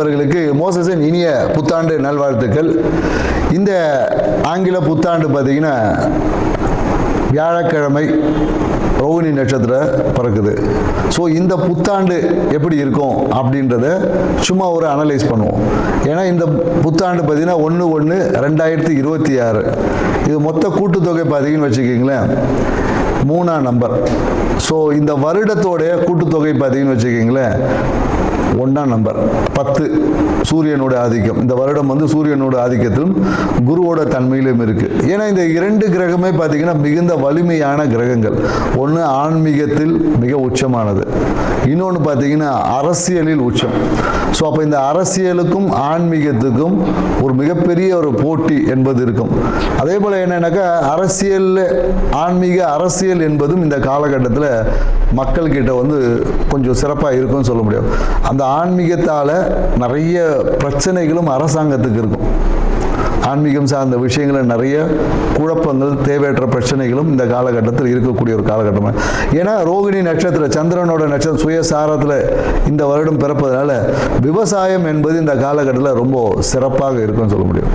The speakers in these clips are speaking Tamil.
நண்பர்களுக்கு மோசஸின் இனிய புத்தாண்டு நல்வாழ்த்துக்கள். இந்த ஆங்கில புத்தாண்டு பார்த்தீங்கன்னா வியாழக்கிழமை ரோகிணி நட்சத்திரம் பிறக்குது. ஸோ இந்த புத்தாண்டு எப்படி இருக்கும் அப்படின்றத சும்மா ஒரு அனலைஸ் பண்ணுவோம். ஏன்னா இந்த புத்தாண்டு பார்த்தீங்கன்னா ஒன்று ஒன்று ரெண்டாயிரத்தி இருபத்தி ஆறு. இது மொத்த கூட்டுத்தொகை பார்த்தீங்கன்னு வச்சுக்கிங்களேன் மூணாம் நம்பர். ஸோ இந்த வருடத்தோடைய கூட்டுத்தொகை பார்த்தீங்கன்னு வச்சுக்கிங்களேன் ஒன்றாம் நம்பர். பத்து சூரியனோட ஆதிக்கம். இந்த வருடம் வந்து சூரியனோட ஆதிக்கத்திலும் குருவோட தன்மையிலும் இருக்கு. ஏன்னா இந்த இரண்டு கிரகமே பார்த்தீங்கன்னா மிகுந்த வலிமையான கிரகங்கள். ஒன்று ஆன்மீகத்தில் மிக உச்சமானது. இன்னொன்று பார்த்தீங்கன்னா அரசியலில் உச்சம். ஸோ அப்போ இந்த அரசியலுக்கும் ஆன்மீகத்துக்கும் ஒரு மிகப்பெரிய ஒரு போட்டி என்பது இருக்கும். அதே போல் என்னன்னாக்கா அரசியல் ஆன்மீக அரசியல் என்பதும் இந்த காலகட்டத்தில் மக்கள்கிட்ட வந்து கொஞ்சம் சிறப்பாக இருக்கும்னு சொல்ல முடியும். அந்த ஆன்மீகத்தால் நிறைய பிரச்சனைகளும் அரசாங்கத்துக்கு இருக்கும். ஆன்மீகம் சார்ந்த விஷயங்களில் நிறைய குழப்பங்கள் தேவையற்ற பிரச்சனைகளும் இந்த காலகட்டத்தில் இருக்கக்கூடிய ஒரு காலகட்டம்? ஏன்னா ரோகிணி நட்சத்திர சந்திரனோட நட்சத்திரம் சுயசாரத்தில் இந்த வருடம் பிறப்பதனால விவசாயம் என்பது இந்த காலகட்டத்தில் ரொம்ப சிறப்பாக இருக்கும்னு சொல்ல முடியும்.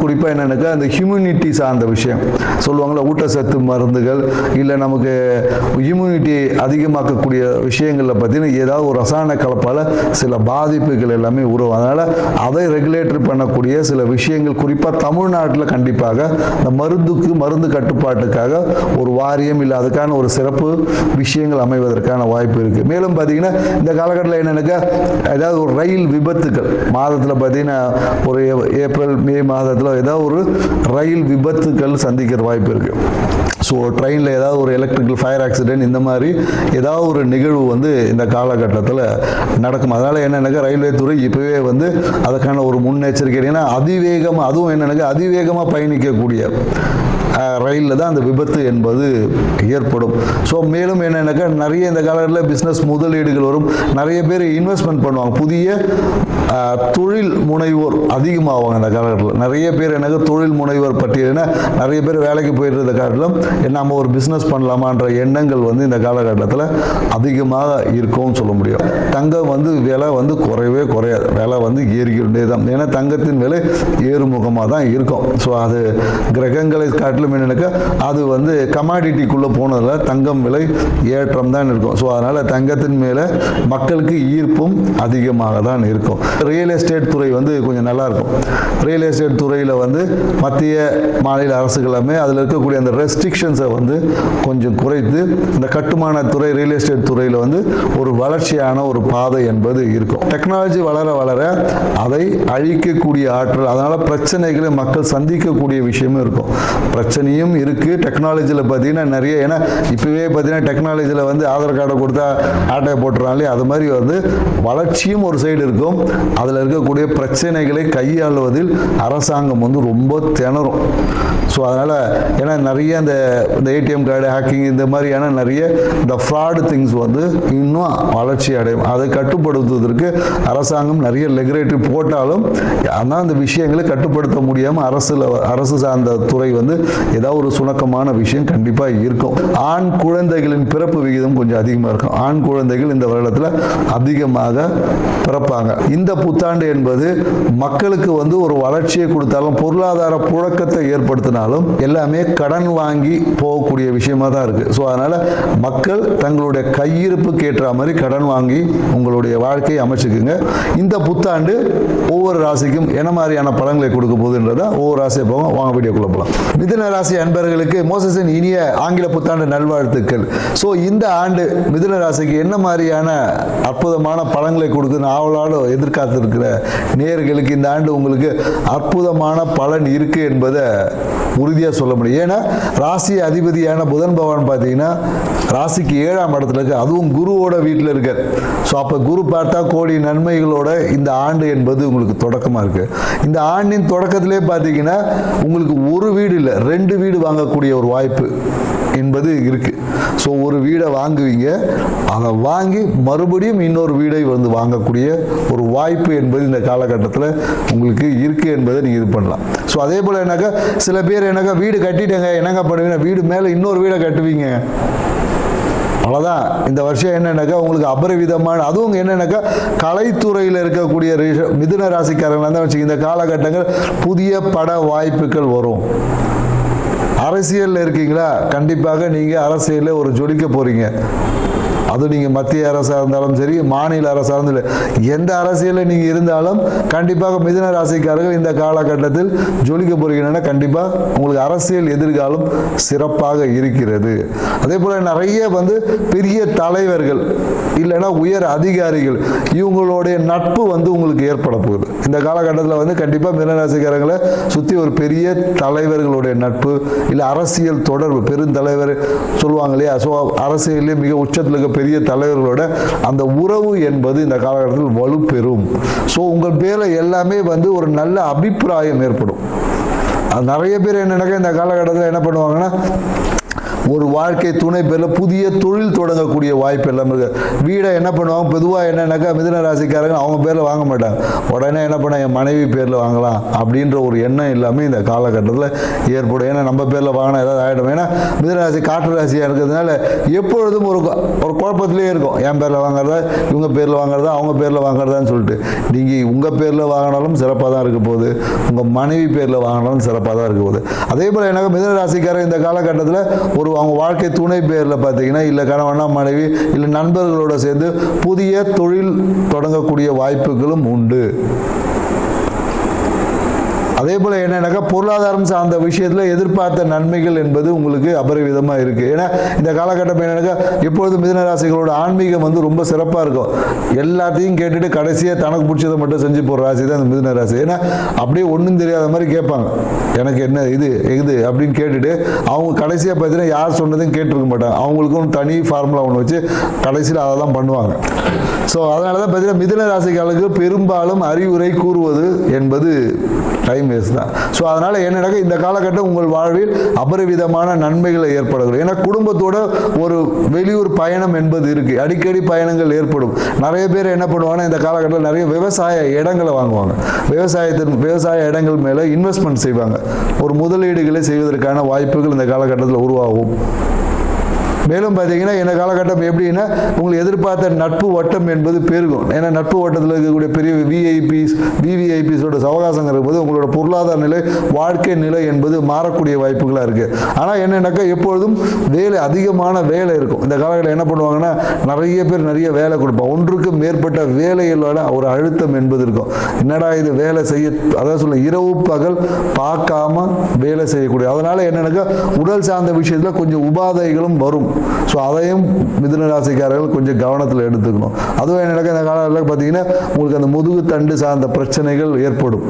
குறிப்பாக என்னன்னாக்கா அந்த ஹியூமினிட்டி சார்ந்த விஷயம். சொல்லுவாங்களா ஊட்டச்சத்து மருந்துகள் இல்லை நமக்கு இம்யூனிட்டி அதிகமாக்கக்கூடிய விஷயங்களில் பார்த்தீங்கன்னா ஏதாவது ஒரு ரசாயன கலப்பால் சில பாதிப்புகள் எல்லாமே உருவாகும் அதனால் அதை ரெகுலேட்டர் பண்ணக்கூடிய சில விஷயங்கள் குறிப்பாக தமிழ்நாட்டில் கண்டிப்பாக இந்த மருந்துக்கு மருந்து கட்டுப்பாட்டுக்காக ஒரு வாரியம் இல்லை அதுக்கான ஒரு சிறப்பு விஷயங்கள் அமைவதற்கான வாய்ப்பு இருக்குது மேலும் பார்த்தீங்கன்னா இந்த காலகட்டத்தில் என்னென்னாக்கா ஏதாவது ஒரு ரயில் விபத்துக்கள் மாதத்தில் பார்த்தீங்கன்னா ஒரு ஏப்ரல் மே மாதத்தில் ஏதாவது ஒரு ரயில் விபத்துக்கள் சந்திக்கிற வாய்ப்பு இருக்குது ஸோ ட்ரெயினில் ஏதாவது ஒரு எலக்ட்ரிக்கல் ஃபயர் ஆக்சிடென்ட் இந்த மாதிரி ஏதாவது ஒரு நிகழ்வு வந்து இந்த காலகட்டத்தில் நடக்கும். அதனால் என்னென்னாக்கா ரயில்வே துறை இப்போவே வந்து அதுக்கான ஒரு முன்னெச்சரிக்கை. ஏன்னா அதிவேகமாக அதுவும் என்னென்னாக்கா அதிவேகமாக பயணிக்கக்கூடிய ரயிலில் தான் அந்த விபத்து என்பது ஏற்படும். ஸோ மேலும் என்னென்னாக்கா நிறைய இந்த காலத்தில் பிஸ்னஸ் முதலீடுகள் வரும். நிறைய பேர் இன்வெஸ்ட்மெண்ட் பண்ணுவாங்க. புதிய தொழில் முனைவோர் அதிகமாகுவாங்க இந்த காலகட்டத்தில். நிறைய பேர் எனக்கு தொழில் முனைவோர் பட்டியலின நிறைய பேர் வேலைக்கு போயிட்டு இருந்த நம்ம ஒரு பிஸ்னஸ் பண்ணலாமான்ற எண்ணங்கள் வந்து இந்த காலகட்டத்தில் அதிகமாக இருக்கும்னு சொல்ல முடியும். தங்கம் வந்து விலை வந்து குறையவே குறையாது. விலை வந்து ஏறிக்கிட்டே தான். ஏன்னா தங்கத்தின் விலை ஏறுமுகமாக தான் இருக்கும். ஸோ அது கிரகங்களை காட்டிலும் என்னன்னாக்கா அது வந்து கமாடிட்டிக்குள்ளே போனதில் தங்கம் விலை ஏற்றம் தான் இருக்கும். ஸோ அதனால் தங்கத்தின் மேலே மக்களுக்கு ஈர்ப்பும் அதிகமாக தான் இருக்கும். ரியல் எஸ்டேட் துறை வந்து கொஞ்சம் நல்லா இருக்கும். ரியல் எஸ்டேட் துறையில் வந்து மத்திய மாநில அரசுகளுமே அதில் இருக்கக்கூடிய அந்த ரெஸ்ட்ரிக்ஷன்ஸை வந்து கொஞ்சம் குறைத்து இந்த கட்டுமான துறை ரியல் எஸ்டேட் துறையில் வந்து ஒரு வளர்ச்சியான ஒரு பாதை என்பது இருக்கும். டெக்னாலஜி வளர வளர அதை அழிக்கக்கூடிய ஆற்றல் அதனால் பிரச்சனைகளை மக்கள் சந்திக்கக்கூடிய விஷயமும் இருக்கும். பிரச்சனை பிரச்சனையும் இருக்குது டெக்னாலஜியில் பார்த்தீங்கன்னா நிறைய ஏன்னா இப்போவே பார்த்தீங்கன்னா டெக்னாலஜியில் வந்து ஆதார் கார்டை கொடுத்தா ஆட்டையை போட்டுறாங்களே அது மாதிரி வந்து வளர்ச்சியும் ஒரு சைடு இருக்கும். அதில் இருக்கக்கூடிய பிரச்சனைகளை கையாளுவதில் அரசாங்கம் வந்து ரொம்ப திணறும். ஸோ அதனால் ஏன்னா நிறைய இந்த இந்த ஏடிஎம் கார்டு ஹேக்கிங் இந்த மாதிரியான நிறைய இந்த ஃப்ராடு திங்ஸ் வந்து இன்னும் வளர்ச்சி அடையும். அதை கட்டுப்படுத்துவதற்கு அரசாங்கம் நிறைய லெகுலேட்டரி போட்டாலும் ஆனால் அந்த விஷயங்களை கட்டுப்படுத்த முடியாமல் அரசில் அரசு சார்ந்த துறை வந்து ஏதாவது ஒரு சுணக்கமான விஷயம் கண்டிப்பாக இருக்கும். ஆண் குழந்தைகளின் பிறப்பு விகிதம் கொஞ்சம் அதிகமாக இருக்கும். ஆண் குழந்தைகள் இந்த வருடத்தில் அதிகமாக பிறப்பாங்க. இந்த புத்தாண்டு என்பது மக்களுக்கு வந்து ஒரு வளர்ச்சியை கொடுத்தாலும் பொருளாதார புழக்கத்தை ஏற்படுத்தினாலும் எல்லாமே கடன் வாங்கி போகக்கூடிய விஷயமா தான் இருக்கு. ஸோ அதனால மக்கள் தங்களுடைய கையிருப்புக்கு ஏற்ற மாதிரி கடன் வாங்கி உங்களுடைய வாழ்க்கையை அமைச்சுக்குங்க. இந்த புத்தாண்டு ஒவ்வொரு ராசிக்கும் என்ன மாதிரியான பலன்களை கொடுக்க போகுதுன்றதை ஒவ்வொரு ராசியை போவோம் வாங்க வீடியோ போகலாம் மிதன ராசி அன்பர்களுக்கு மோசஸின் இனிய ஆங்கில புத்தாண்டு நல்வாழ்த்துக்கள். ஸோ இந்த ஆண்டு மிதுன ராசிக்கு என்ன மாதிரியான அற்புதமான பலன்களை கொடுக்குன்னு ஆவலாலும் எதிர்காத்திருக்கிற நேர்களுக்கு இந்த ஆண்டு உங்களுக்கு அற்புதமான பலன் இருக்கு என்பதை உறுதியாக சொல்ல முடியும். ஏன்னா ராசி அதிபதியான புதன் பகவான் பார்த்தீங்கன்னா ராசிக்கு ஏழாம் இடத்துல இருக்கு. அதுவும் குருவோட வீட்டில் இருக்கார். ஸோ அப்போ குரு பார்த்தா கோடி நன்மைகளோட இந்த ஆண்டு என்பது உங்களுக்கு தொடக்கமாக இருக்கு. இந்த ஆண்டின் தொடக்கத்திலே பார்த்தீங்கன்னா உங்களுக்கு ஒரு வீடு இல்லை ரெண்டு வீடு வாங்கக்கூடிய ஒரு வாய்ப்பு என்பது இருக்கு. ஸோ ஒரு வீடை வாங்குவீங்க. அதை வாங்கி மறுபடியும் இன்னொரு வீடை வந்து வாங்கக்கூடிய ஒரு வாய்ப்பு என்பது இந்த காலகட்டத்தில் உங்களுக்கு இருக்கு என்பதை நீங்கள் இது பண்ணலாம். ஸோ அதே போல் என்னக்கா சில பேர் என்னக்கா வீடு கட்டிட்டேங்க என்னங்க பண்ணுவீங்க? வீடு மேலே இன்னொரு வீடை கட்டுவீங்க. அவ்வளோதான் இந்த வருஷம் என்னென்னாக்கா உங்களுக்கு அபரிவிதமான அதுவும் என்னென்னாக்கா கலைத்துறையில் இருக்கக்கூடிய மிதுன ராசிக்காரங்களாக தான் வச்சுக்க இந்த காலகட்டங்கள் புதிய பட வாய்ப்புகள் வரும். அரசியலில் இருக்கீங்களா? கண்டிப்பாக நீங்கள் அரசியலில் ஒரு ஜொலிக்க போகிறீங்க அது நீங்கள் மத்திய அரசாக இருந்தாலும் சரி மாநில அரசாக இருந்தாலும் எந்த அரசியலில் நீங்கள் இருந்தாலும் கண்டிப்பாக மிதுன ராசிக்காரர்கள் இந்த காலகட்டத்தில் ஜொலிக்க போகிறீங்கன்னா கண்டிப்பாக உங்களுக்கு அரசியல் எதிர்காலம் சிறப்பாக இருக்கிறது. அதே போல் நிறைய வந்து பெரிய தலைவர்கள் இல்லைன்னா உயர் அதிகாரிகள் இவங்களுடைய நட்பு வந்து உங்களுக்கு ஏற்பட போகுது. இந்த காலகட்டத்தில் வந்து கண்டிப்பாக மிதனராசிக்காரங்களை சுற்றி ஒரு பெரிய தலைவர்களுடைய நட்பு இல்லை அரசியல் தொடர்பு பெருந்தலைவர் சொல்லுவாங்க இல்லையா ஸோ அரசியலே மிக உச்சத்தில் இருக்க பெரிய தலைவர்களோட அந்த உறவு என்பது இந்த காலகட்டத்தில் வலுப்பெறும். ஸோ உங்கள் பேரில் எல்லாமே வந்து ஒரு நல்ல அபிப்பிராயம் ஏற்படும். நிறைய பேர் என்னன்னாக்கா இந்த காலகட்டத்தில் என்ன பண்ணுவாங்கன்னா ஒரு வாழ்க்கை துணை பேரில் புதிய தொழில் தொடங்கக்கூடிய வாய்ப்பு எல்லாம் இருக்கு. வீடை என்ன பண்ணுவாங்க? பொதுவாக என்னன்னாக்கா மிதன ராசிக்காரங்க அவங்க பேரில் வாங்க மாட்டாங்க. உடனே என்ன பண்ண என் மனைவி பேரில் வாங்கலாம் அப்படின்ற ஒரு எண்ணம் இல்லாமல் இந்த காலகட்டத்தில் ஏற்படும். ஏன்னா நம்ம பேரில் வாங்கினா ஏதாவது ஆகிடும் ஏன்னா மிதுன ராசி காற்று ராசியாக இருக்கிறதுனால எப்பொழுதும் ஒரு ஒரு குழப்பத்திலே இருக்கும். என் பேரில் வாங்குறதா? இவங்க பேரில் வாங்குறதா? அவங்க பேரில் வாங்குறதான்னு சொல்லிட்டு. நீங்கள் உங்கள் பேரில் வாங்கினாலும் சிறப்பாக தான் இருக்க போகுது. உங்கள் மனைவி பேரில் வாங்கினாலும் சிறப்பாக தான் இருக்க போகுது. அதே போல் எனக்கு மிதன ராசிக்காரன் இந்த காலகட்டத்தில் ஒரு அவங்க வாழ்க்கை துணை பேரில் பார்த்தீங்கன்னா இல்லை கணவனா மனைவி இல்லை நண்பர்களோடு சேர்ந்து புதிய தொழில் தொடங்கக்கூடிய வாய்ப்புகளும் உண்டு. அதே போல் என்னன்னாக்கா பொருளாதாரம் சார்ந்த விஷயத்தில் எதிர்பார்த்த நன்மைகள் என்பது உங்களுக்கு அபரிவிதமாக இருக்குது ஏன்னா இந்த காலகட்டம் என்னென்னாக்கா எப்பொழுதும் மிதனராசிகளோட ஆன்மீகம் வந்து ரொம்ப சிறப்பாக இருக்கும். எல்லாத்தையும் கேட்டுட்டு கடைசியாக தனக்கு பிடிச்சதை மட்டும் செஞ்சு போகிற ராசி தான் இந்த மிதுன ராசி. ஏன்னா அப்படியே ஒன்றும் தெரியாத மாதிரி கேட்பாங்க. எனக்கு என்ன இது இது அப்படின்னு கேட்டுட்டு அவங்க கடைசியாக பார்த்தீங்கன்னா யார் சொன்னதையும் கேட்டிருக்க மாட்டாங்க. அவங்களுக்கும் தனி ஃபார்முலா ஒன்று வச்சு கடைசியில் அதை தான் பண்ணுவாங்க. ஸோ அதனால தான் பார்த்தீங்கன்னா மிதன ராசிக்காலுக்கு பெரும்பாலும் அறிவுரை கூறுவது என்பது டைம் வேஸ்ட் தான். ஸோ அதனால் என்னடா இந்த காலகட்டம் உங்கள் வாழ்வில் அபரிவிதமான நன்மைகளை ஏற்படக்கூடும் ஏன்னா குடும்பத்தோட ஒரு வெளியூர் பயணம் என்பது இருக்குது அடிக்கடி பயணங்கள் ஏற்படும். நிறைய பேர் என்ன பண்ணுவாங்கன்னா இந்த காலகட்டத்தில் நிறைய விவசாய இடங்களை வாங்குவாங்க. விவசாயத்தின் விவசாய இடங்கள் மேலே இன்வெஸ்ட்மெண்ட் செய்வாங்க. ஒரு முதலீடுகளை செய்வதற்கான வாய்ப்புகள் இந்த காலகட்டத்தில் உருவாகும். மேலும் பார்த்தீங்கன்னா இந்த காலகட்டம் எப்படின்னா உங்களுக்கு எதிர்பார்த்த நட்பு வட்டம் என்பது பெருகும். ஏன்னா நட்பு வட்டத்தில் இருக்கக்கூடிய பெரிய விஐபிஸ் விவிஐபிஸோட சவகாசம் இருக்கும்போது உங்களோட பொருளாதார நிலை வாழ்க்கை நிலை என்பது மாறக்கூடிய வாய்ப்புகளாக இருக்குது ஆனால் என்னென்னாக்கா எப்பொழுதும் வேலை அதிகமான வேலை இருக்கும். இந்த காலகட்டம் என்ன பண்ணுவாங்கன்னா நிறைய பேர் நிறைய வேலை கொடுப்பாங்க. ஒன்றுக்கு மேற்பட்ட வேலைகளோட ஒரு அழுத்தம் என்பது இருக்கும். என்னடா இது வேலை செய்ய அதாவது சொல்ல இரவு பகல் பார்க்காம வேலை செய்யக்கூடிய. அதனால் என்னென்னாக்கா உடல் சார்ந்த விஷயத்தில் கொஞ்சம் உபாதைகளும் வரும். ஸோ அதையும் மிதுன ராசிக்காரர்கள் கொஞ்சம் கவனத்தில் எடுத்துக்கணும். அதுவும் என்னன்னாக்கா இந்த காலத்தில் பார்த்தீங்கன்னா உங்களுக்கு அந்த முதுகு தண்டு சார்ந்த பிரச்சனைகள் ஏற்படும்.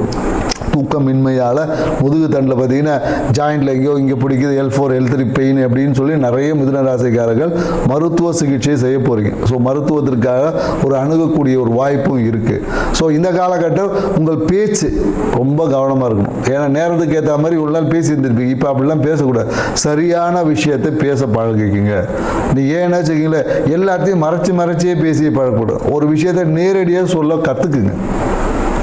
தூக்கமின்மையால் முதுகு தண்டில் பார்த்தீங்கன்னா ஜாயிண்டில் எங்கேயோ இங்கே பிடிக்குது L four L three pain அப்படின்னு சொல்லி நிறைய மிதுன ராசிக்காரர்கள் மருத்துவ சிகிச்சை செய்ய போகிறீங்க ஸோ மருத்துவத்திற்காக ஒரு அணுகக்கூடிய ஒரு வாய்ப்பும் இருக்குது ஸோ இந்த காலகட்டம் உங்கள் பேச்சு ரொம்ப கவனமாக இருக்கணும். ஏன்னா நேரத்துக்கு ஏற்ற மாதிரி ஒரு நாள் பேசி இருந்திருப்பீங்க இப்போ அப்படிலாம் பேசக்கூடாது. சரியான விஷயத்தை பேச பழகிக்கிங்க நீ ஏன்னா வச்சுக்கீங்களேன் எல்லாத்தையும் மறைச்சி மறைச்சியே பேசி பழகக்கூடாது. ஒரு விஷயத்தை நேரடியாக சொல்ல கற்றுக்குங்க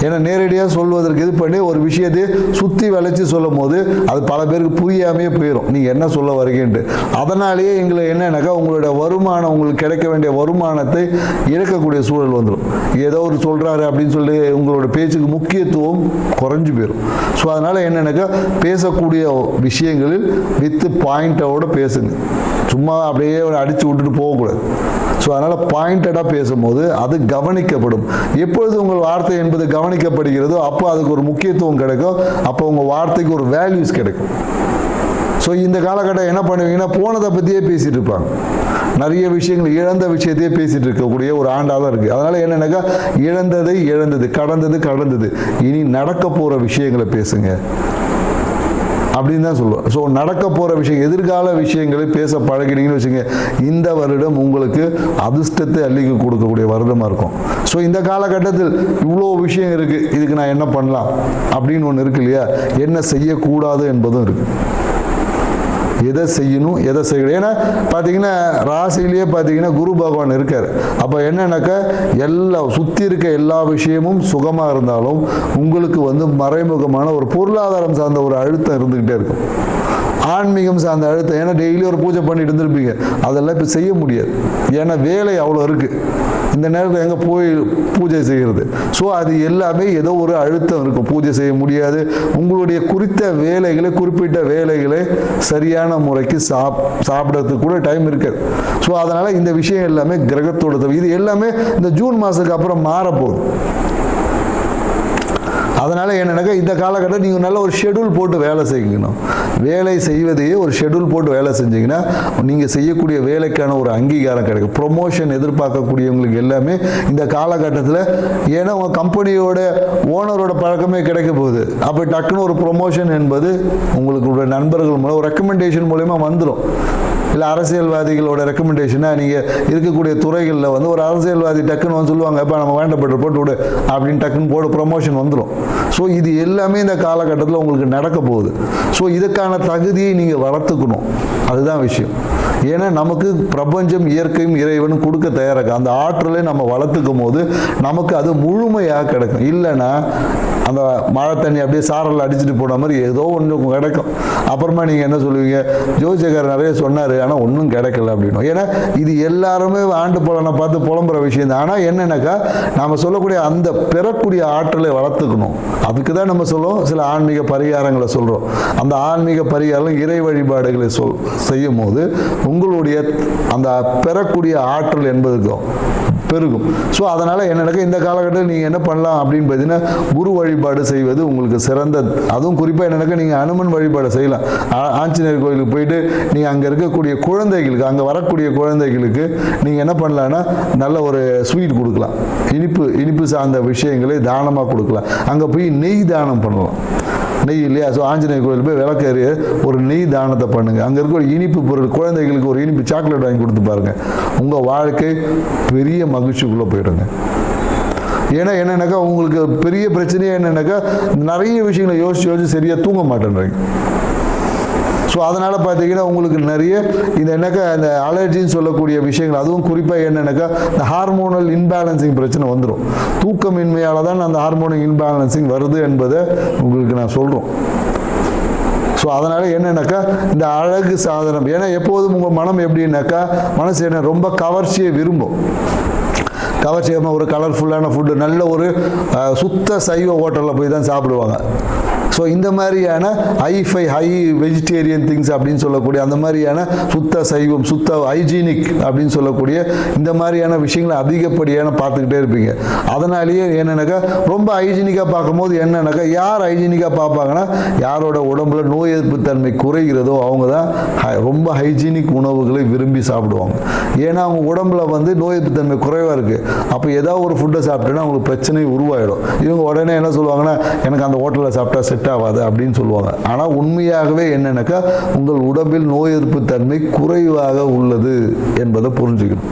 ஏன்னா நேரடியாக சொல்வதற்கு இது பண்ணி ஒரு விஷயத்தை சுற்றி வளைச்சி சொல்லும் போது அது பல பேருக்கு புரியாமையே போயிடும் நீங்கள் என்ன சொல்ல வரீங்கன்ட்டு அதனாலேயே எங்களை என்னென்னாக்கா உங்களோட வருமானம் உங்களுக்கு கிடைக்க வேண்டிய வருமானத்தை இழக்கக்கூடிய சூழல் வந்துடும் ஏதோ ஒரு சொல்கிறாரு அப்படின்னு சொல்லி உங்களோட பேச்சுக்கு முக்கியத்துவம் குறைஞ்சு போயிடும் ஸோ அதனால் என்னன்னாக்கா பேசக்கூடிய விஷயங்களில் வித்து பாயிண்டோட பேசுங்க. சும்மா அப்படியே அடித்து விட்டுட்டு போகக்கூடாது. ஸோ அதனால் பாயிண்டடாக பேசும்போது அது கவனிக்கப்படும். எப்பொழுது உங்கள் வார்த்தை என்பது கவனிக்கப்படுகிறதோ அப்போ அதுக்கு ஒரு முக்கியத்துவம் கிடைக்கும் அப்போ உங்கள் வார்த்தைக்கு ஒரு வேல்யூஸ் கிடைக்கும். ஸோ இந்த காலகட்டம் என்ன பண்ணுவீங்கன்னா போனதை பற்றியே பேசிகிட்டு இருப்பாங்க. நிறைய விஷயங்கள் இழந்த விஷயத்தையே பேசிகிட்டு இருக்கக்கூடிய ஒரு ஆண்டாக தான் இருக்குது அதனால் என்னென்னாக்கா இழந்ததை இழந்தது கடந்தது கடந்தது. இனி நடக்க போகிற விஷயங்களை பேசுங்க. அப்படின்னு தான் சொல்லுவோம். ஸோ நடக்க போகிற விஷயம் எதிர்கால விஷயங்களை பேச பழகினீங்கன்னு வச்சுங்க இந்த வருடம் உங்களுக்கு அதிர்ஷ்டத்தை அள்ளிக்கு கொடுக்கக்கூடிய வருடமாக இருக்கும். ஸோ இந்த காலகட்டத்தில் இவ்வளோ விஷயம் இருக்குது இதுக்கு நான் என்ன பண்ணலாம்? அப்படின்னு ஒன்று இருக்கு இல்லையா? என்ன செய்யக்கூடாது என்பதும் இருக்குது எதை செய்யணும் எதை செய்யணும். ஏன்னா பார்த்தீங்கன்னா ராசியிலேயே பார்த்தீங்கன்னா குரு பகவான் இருக்கார். அப்போ என்னன்னாக்கா எல்லா சுற்றி இருக்க எல்லா விஷயமும் சுகமாக இருந்தாலும் உங்களுக்கு வந்து மறைமுகமான ஒரு பொருளாதாரம் சார்ந்த ஒரு அழுத்தம் இருந்துக்கிட்டே இருக்கும். ஆன்மீகம் சார்ந்த அழுத்தம். ஏன்னா டெய்லி ஒரு பூஜை பண்ணிட்டு இருந்திருப்பீங்க. அதெல்லாம் இப்போ செய்ய முடியாது. ஏன்னா வேலை அவ்வளோ இருக்குது இந்த நேரத்தில் எங்கே போய் பூஜை செய்கிறது ஸோ அது எல்லாமே ஏதோ ஒரு அழுத்தம் இருக்கும். பூஜை செய்ய முடியாது. உங்களுடைய குறித்த வேலைகளை குறிப்பிட்ட வேலைகளை சரியான முறைக்கு சாப் சாப்பிட்றதுக்கு கூட டைம் இருக்காது. ஸோ அதனால் இந்த விஷயம் எல்லாமே கிரகத்தோட இது எல்லாமே இந்த ஜூன் மாதத்துக்கு அப்புறம் மாறப்போகுது அதனால் என்னென்னாக்கா இந்த காலகட்டம் நீங்கள் நல்ல ஒரு ஷெட்யூல் போட்டு வேலை செய்யணும். வேலை செய்வதையே ஒரு ஷெட்யூல் போட்டு வேலை செஞ்சீங்கன்னா நீங்கள் செய்யக்கூடிய வேலைக்கான ஒரு அங்கீகாரம் கிடைக்கும். ப்ரொமோஷன் எதிர்பார்க்கக்கூடியவங்களுக்கு எல்லாமே இந்த காலகட்டத்தில் ஏன்னா உங்கள் கம்பெனியோட ஓனரோட பழக்கமே கிடைக்க போகுது. அப்போ டக்குன்னு ஒரு ப்ரொமோஷன் என்பது உங்களுக்கு நண்பர்கள் மூலம் ஒரு ரெக்கமெண்டேஷன் மூலயமா வந்துடும் இல்லை அரசியல்வாதிகளோட ரெக்கமெண்டேஷனாக நீங்கள் இருக்கக்கூடிய துறைகளில் வந்து ஒரு அரசியல்வாதி டக்குன்னு வந்து சொல்லுவாங்க இப்போ நம்ம வேண்டப்பட்ட போட்டு விடு அப்படின்னு டக்குன்னு போட ப்ரொமோஷன் வந்துடும் ஸோ இது எல்லாமே இந்த காலகட்டத்தில் உங்களுக்கு நடக்க போகுது. ஸோ இதுக்கான தகுதியை நீங்கள் வளர்த்துக்கணும். அதுதான் விஷயம். ஏன்னா நமக்கு பிரபஞ்சம் இயற்கையும் இறைவனும் கொடுக்க தயாராக. அந்த ஆற்றலை நம்ம வளர்த்துக்கும் போது நமக்கு அது முழுமையாக கிடைக்கும். இல்லைன்னா அந்த மழை தண்ணி அப்படியே சாரல் அடிச்சுட்டு போன மாதிரி ஏதோ ஒன்று கிடைக்கும். அப்புறமா நீங்கள் என்ன சொல்லுவீங்க? ஜோசியக்காரர் நிறைய சொன்னார் ஆனால் ஒன்றும் கிடைக்கல அப்படின்னு. ஏன்னா இது எல்லாருமே ஆண்டு பலனை பார்த்து புலம்புற விஷயம் தான். ஆனால் என்னென்னாக்கா நாம் சொல்லக்கூடிய அந்த பெறக்கூடிய ஆற்றலை வளர்த்துக்கணும். அதுக்கு தான் நம்ம சொல்லுவோம் சில ஆன்மீக பரிகாரங்களை சொல்கிறோம் அந்த ஆன்மீக பரிகாரம் இறை வழிபாடுகளை சொல் செய்யும் போது உங்களுடைய அந்த பெறக்கூடிய ஆற்றல் என்பதுக்கும் பெருகும். ஸோ அதனால் என்னன்னாக்கா இந்த காலகட்டத்தில் நீங்கள் என்ன பண்ணலாம் அப்படின்னு பார்த்தீங்கன்னா குரு வழிபாடு செய்வது உங்களுக்கு சிறந்த அதுவும் குறிப்பாக என்னன்னாக்கா நீங்கள் அனுமன் வழிபாடு செய்யலாம். ஆ- ஆஞ்சநேயர் கோயிலுக்கு போயிட்டு நீங்கள் அங்கே இருக்கக்கூடிய குழந்தைகளுக்கு அங்கே வரக்கூடிய குழந்தைகளுக்கு நீங்கள் என்ன பண்ணலான்னா நல்ல ஒரு ஸ்வீட் கொடுக்கலாம். இனிப்பு இனிப்பு சார்ந்த விஷயங்களை தானமாக கொடுக்கலாம். அங்கே போய் நெய் தானம் பண்ணலாம். நெய் இல்லையா? ஸோ ஆஞ்சநேயர் கோயில் போய் விளக்கேறி ஒரு நெய் தானத்தை பண்ணுங்க. அங்கே இருக்க ஒரு இனிப்பு பொருள் குழந்தைகளுக்கு ஒரு இனிப்பு சாக்லேட் வாங்கி கொடுத்து பாருங்க. உங்கள் வாழ்க்கை பெரிய மகிழ்ச்சிக்குள்ளே போயிடுங்க. ஏன்னா என்னென்னாக்கா உங்களுக்கு பெரிய பிரச்சனையே என்னென்னாக்கா நிறைய விஷயங்களை யோசிச்சு யோசிச்சு சரியாக தூங்க மாட்டேன்றீங்க. ஸோ அதனால் பார்த்தீங்கன்னா உங்களுக்கு நிறைய இந்த என்னக்கா இந்த அலர்ஜின்னு சொல்லக்கூடிய விஷயங்கள் அதுவும் குறிப்பாக என்னென்னாக்கா இந்த ஹார்மோனல் இன்பேலன்சிங் பிரச்சனை வந்துடும் தூக்கமின்மையால் தான் அந்த ஹார்மோனல் இன்பேலன்சிங் வருது என்பதை உங்களுக்கு நான் சொல்கிறோம் ஸோ அதனால் என்னென்னாக்கா இந்த அழகு சாதனம். ஏன்னா எப்போதும் உங்கள் மனம் எப்படின்னாக்கா மனசு என்ன ரொம்ப கவர்ச்சியை விரும்பும். கவர்ச்சியமாக ஒரு கலர்ஃபுல்லான ஃபுட்டு நல்ல ஒரு சுத்த சைவ ஹோட்டலில் போய் தான் சாப்பிடுவாங்க. ஸோ இந்த மாதிரியான ஹைஃபை ஹை வெஜிடேரியன் திங்ஸ் அப்படின்னு சொல்லக்கூடிய அந்த மாதிரியான சுத்த சைவம் சுத்த ஹைஜீனிக் அப்படின்னு சொல்லக்கூடிய இந்த மாதிரியான விஷயங்களை அதிகப்படியான பார்த்துக்கிட்டே இருப்பீங்க. அதனாலேயே என்னென்னாக்கா ரொம்ப ஹைஜீனிக்காக பார்க்கும்போது என்னென்னாக்கா யார் ஹைஜீனிக்காக பார்ப்பாங்கன்னா யாரோட உடம்புல நோய் எதிர்ப்பு தன்மை குறைகிறதோ அவங்க தான் ஹை- ரொம்ப ஹைஜீனிக் உணவுகளை விரும்பி சாப்பிடுவாங்க. ஏன்னா அவங்க உடம்புல வந்து நோய் எதிர்ப்பு தன்மை குறைவாக இருக்குது அப்போ ஏதாவது ஒரு ஃபுட்டை சாப்பிட்டேன்னா அவங்களுக்கு பிரச்சனை உருவாயிடும். இவங்க உடனே என்ன சொல்லுவாங்கன்னா எனக்கு அந்த ஹோட்டலில் சாப்பிட்டா செட் ஆகாது அப்படின்னு சொல்லுவாங்க. ஆனால் உண்மையாகவே என்னென்னாக்கா உங்கள் உடம்பில் நோய் எதிர்ப்பு தன்மை குறைவாக உள்ளது என்பதை புரிஞ்சுக்கணும்.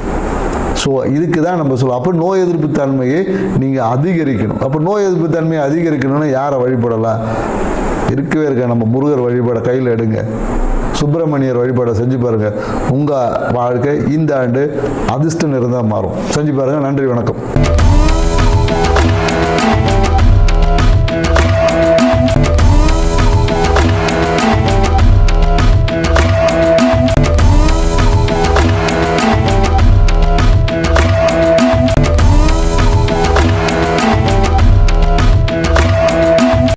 ஸோ இதுக்கு தான் நம்ம சொல்லுவோம். அப்போ நோய் எதிர்ப்பு தன்மையை நீங்கள் அதிகரிக்கணும். அப்போ நோய் எதிர்ப்பு தன்மையை அதிகரிக்கணும்னா யாரை வழிபடலாம்? இருக்கவே இருக்க நம்ம முருகர் வழிபாட கையில் எடுங்க. சுப்பிரமணியர் வழிபாடை செஞ்சு பாருங்கள் உங்கள் வாழ்க்கை இந்த ஆண்டு அதிர்ஷ்டம் இருந்தால் மாறும். செஞ்சு பாருங்கள் நன்றி வணக்கம்.